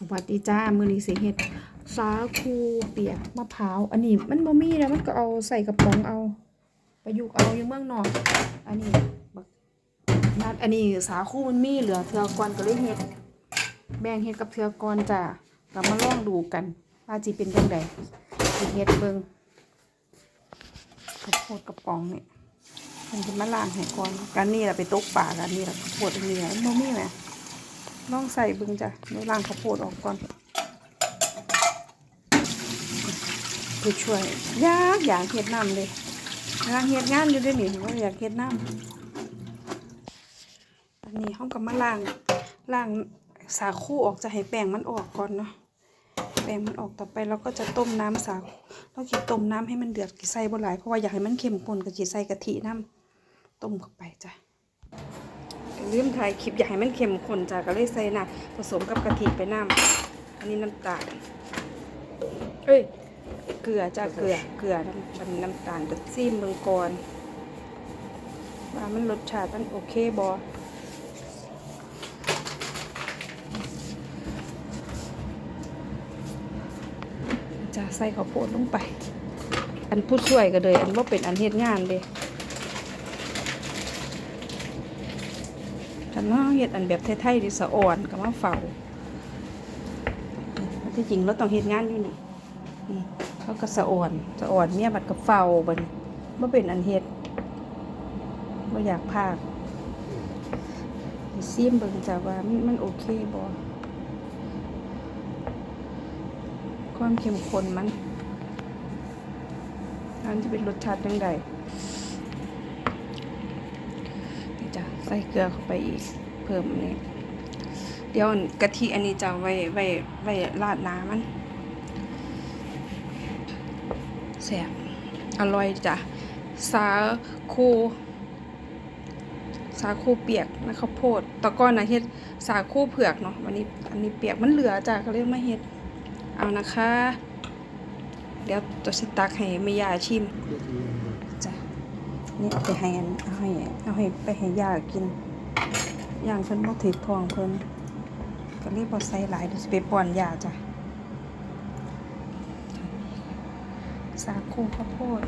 สวัสดีจ้า มือนี้สิเฮ็ดสาคูเปียกมะพร้าว อันนี้มันบ่มีแล้วมันก็เอาใส่กระป๋องเอา ประยุกเอาอยู่เมืองนอก อันนี้บักนัดอันนี้สาคูมันมีเหลือเทือก่อนก็เลยเฮ็ด แบ่งเฮ็ดกับเทือก่อนจ้าเรามาลองดูกันว่าจิเป็นจังไดสิเฮ็ดเบิงข้าวโพดกระป๋องเนี่มันจะมาล้างให้ก่อนกันนี่ล่ะไปตกปลากันนี่ล่ะข้าวโพดอันนี้ล่ะมันบ่มีแหม ลองใส่บึงจ้ะเดี๋ยวล้างข้าวโพดออกก่อนผู้ช่วยยากอยากเฮ็ดน้ำเลยอยากเฮ็ดงานอยู่ด้วยนี่ว่าอยากเฮ็ดน้ำอันนี้ห้องกับมาล้างล้างสาคูออกจะให้แป้งมันออกก่อนเนาะแป้งมันออกต่อไปเราก็จะต้มน้ำสาเราคิดต้มน้ำให้มันเดือดกี่ใส่บ่หลายเพราะว่าอยากให้มันเข้มข้นก็สิใส่กะทิน้ำต้มเข้าไปจ้ะ ลืมถ่ายคลิปอยากให้มันเข้มข้นจ้ะก็เลยใส่น้ำผสมกับกะทิไปน้ำอันนี้น้ำตาลเอ้ยเกลือจ้ะเกลือเกลือน้ำมันน้ำตาลด็ดซีมเบิ่งก่อนว่ามันรสชาติมันโอเคบอจะใส่ข้าวโพดลงไป อันผู้ช่วยก็เลย อันว่าเป็นอันเฮ็ดงานเด้ ฉันว่าเฮ็ดอันแบบไทยๆดิสะอ่อนกับว่าเฝ้าที่จริงเราต้องเฮ็ดงานอยู่นี่เขาก็สะอ่อนสะอ่อนเมียบัดกับเฝ้าบัดบ่เป็นอันเฮ็ดบ่อยากพากซิมเบิ่งจ้ะว่ามันโอเคบ่ความเข้มข้นมันมันจะเป็นรสชาติจังใด นี่จ้ะ ใส่เกลือเข้าไปอีกเพิ่มนนี้เดี๋ยวกะทิอันนี้จะไว้ไว้ไว้ราดน้ำมันแซ่บอร่อยจ้ะสาคูสาคูเปียกนะข้าวโพดตะก้อนนะเฮ็ดสาคูเผือกเนาะวันนี้อันนี้เปียกมันเหลือจ้ะก็เลยมาเฮ็ดเอานะคะ เดี๋ยวตัวสิตักให้แม่ยาชิม นี่ไปให้อันเอาให้เอาให้ไปให้ยากินย่างเพิ่นบ่ถือทองเพิ่นก็รีบบ่ใส่หลายเดี๋ยวสิไปป้อนยาจ้ะสาคูข้าวโพด